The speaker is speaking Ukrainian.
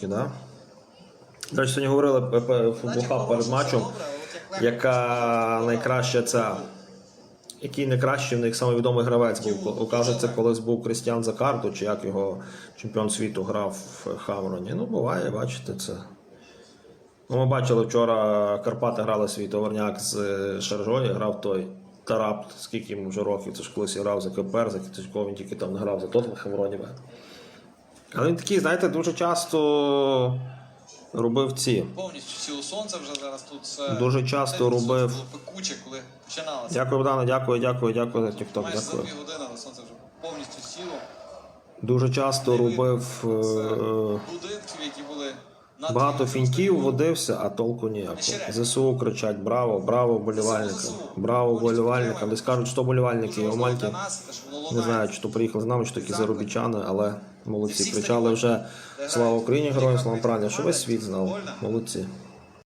трошки, да? До речі, сьогодні говорили футболхаб перед матчем, яка найкраща ця. Який найкращий в них самовідомий гравець був. Кажеться, колись був Крістіан Закарту, чи як його чемпіон світу грав в Хамроні. Ну, буває, бачите це. Ну, ми бачили вчора Карпати грали свій товарняк з е, Шаржоні, грав той Тарап, скільки йому вже років, це ж колись грав за КПР, за Китичко, він тільки там не грав за Тоттенхем вроді би. Але він такий, знаєте, дуже часто робив ці. Повністю сіло сонце вже зараз тут все. Дуже часто робив. Було пекуче, коли починалося. Дякую, Богдана, дякую, дякую, дякую за TikTok, Майже за дякую. дві години, але сонце вже повністю сіло. Дуже часто робив Це е, будинків, які були багато фінтів, водився, а толку ніякого. ЗСУ кричать браво, браво болівальникам, браво болівальникам. Десь кажуть, що болівальники у Мальті. Не знаю, чи то приїхали з нами, чи такі заробітчани, але молодці. Кричали вже слава Україні, героям, слава правильно, що весь світ знав. Молодці.